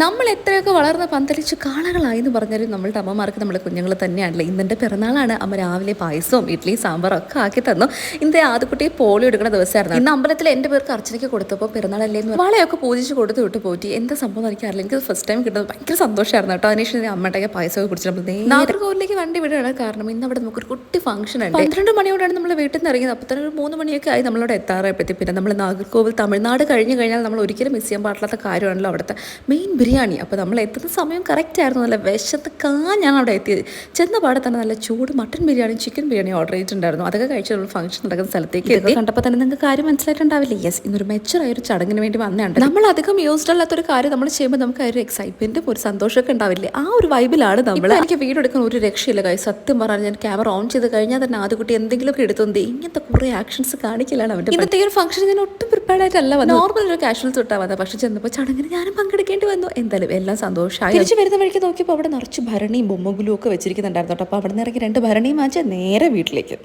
നമ്മൾ എത്രയൊക്കെ വളർന്ന് പന്തലിച്ച് കാളകളായി എന്ന് പറഞ്ഞാലും നമ്മളുടെ അമ്മമാർക്ക് നമ്മുടെ കുഞ്ഞുങ്ങൾ തന്നെയാണല്ലോ. ഇന്നെന്റെ പിറന്നാളാണ്. അമ്മ രാവിലെ പായസവും ഇഡ്ഡലിയും സാമ്പാറും ഒക്കെ ആക്കി തന്നു. ഇന്നത്തെ ആദ്യക്കുട്ടി പോളി എടുക്കുന്ന ദിവസമായിരുന്നു. ഇന്ന് അമ്പലത്തിൽ എന്റെ പേർക്ക് അർച്ചനയ്ക്ക് കൊടുത്തപ്പോൾ പിറന്നാളല്ലേ എന്ന് വളയൊക്കെ പൂജിച്ച് കൊടുത്ത് വിട്ട് പോറ്റി. എന്താ സംഭവം എനിക്ക് അറിയില്ല എനിക്ക് ഫസ്റ്റ് ടൈം കിട്ടുന്നത് ഭയങ്കര സന്തോഷമായിരുന്നു കേട്ടോ. അതിനുശേഷം അമ്മയുടെ പായസമൊക്കെ കുടിച്ച് നമ്മൾ നാഗർകോവിലേക്ക് വണ്ടി വിടുകയാണ് കാരണം ഇന്ന് അവിടെ നമുക്കൊരു കുട്ടി ഫംഗ്ഷൻ ഉണ്ട്. പന്ത്രണ്ട് മണിയോടാണ് നമ്മൾ വീട്ടിൽ നിന്ന് ഇറങ്ങിയത്. അപ്പോൾ തന്നെ ഒരു മൂന്ന് മണിയൊക്കെ ആയി നമ്മളവിടെ എത്താറായപ്പോഴത്തേക്ക് പിന്നെ നമ്മൾ നാഗർകോവിൽ തമിഴ്നാട് കഴിഞ്ഞ് കഴിഞ്ഞാൽ നമ്മൾ ഒരിക്കലും മിസ് ചെയ്യാൻ പാടില്ലാത്ത കാര്യമാണല്ലോ അവിടുത്തെ മെയിൻ ബിരിയാണി. അപ്പോൾ നമ്മൾ എത്തുന്ന സമയം കറക്റ്റ് ആയിരുന്നു. നല്ല വിശത്ത് ഞാൻ അവിടെ എത്തിയത് ചെന്ന പാടെ തന്നെ നല്ല ചൂട് mutton biryani chicken biryani order ചെയ്തിട്ടുണ്ടായിരുന്നു. അതൊക്കെ കഴിച്ച് നമ്മൾ ഫംഗ്ഷൻ നടക്കുന്ന സ്ഥലത്തേക്ക് എത്തി. കണ്ടപ്പോൾ തന്നെ നിങ്ങൾക്ക് കാര്യം മനസ്സിലായിട്ടുണ്ടാവില്ല? യെസ് ഇന്നൊരു മെച്ചറായ ഒരു ചടങ്ങിന് വേണ്ടി വന്നതാണ് നമ്മൾ അധികം യൂസ്ഡ് അല്ലാത്തൊരു കാര്യം നമ്മൾ ചെയ്യുമ്പോൾ നമുക്ക് ആ ഒരു എക്സൈറ്റ്മെന്റും ഒരു സന്തോഷമൊക്കെ ഉണ്ടാവില്ലേ? ആ ഒരു വൈബിലാണ് നമ്മൾ എനിക്ക് വീഡിയോ എടുക്കാൻ ഒരു രക്ഷയില്ല കാര്യം സത്യം പറഞ്ഞാൽ ഞാൻ ക്യാമറ ഓൺ ചെയ്ത് കഴിഞ്ഞാൽ തന്നെ ആദ്യ കുട്ടി എന്തെങ്കിലുമൊക്കെ എടുത്തുണ്ട് ഇങ്ങനത്തെ കുറേ ആക്ഷൻസ് കാണിക്കലാണ് അവന്റെ ഇന്നത്തെ ഒരു ഫംഗ്ഷൻ ഞാൻ ഒട്ടും പ്രിപ്പയർഡ് ആയിട്ടല്ല വന്നത്. നോർമൽ ഒരു കാഷ്വൽ തൊട്ടാ വന്നത്. പക്ഷെ ചെന്നപ്പോൾ ചടങ്ങിന് ഞാനും പങ്കെടുക്കേണ്ടി വന്നു. എന്തായാലും എല്ലാം സന്തോഷമായി. തിരിച്ചു വരുന്ന വഴിക്ക് നോക്കിയപ്പോൾ അവിടെ നിറച്ച് ഭരണിയും ബൊമ്മഗുലും ഒക്കെ വെച്ചിരിക്കുന്നുണ്ടായിരുന്നു കേട്ടോ. അപ്പോൾ അവിടെ നിന്ന് ഇറങ്ങി രണ്ട് ഭരണിയും വാങ്ങിച്ച് നേരെ വീട്ടിലേക്ക്.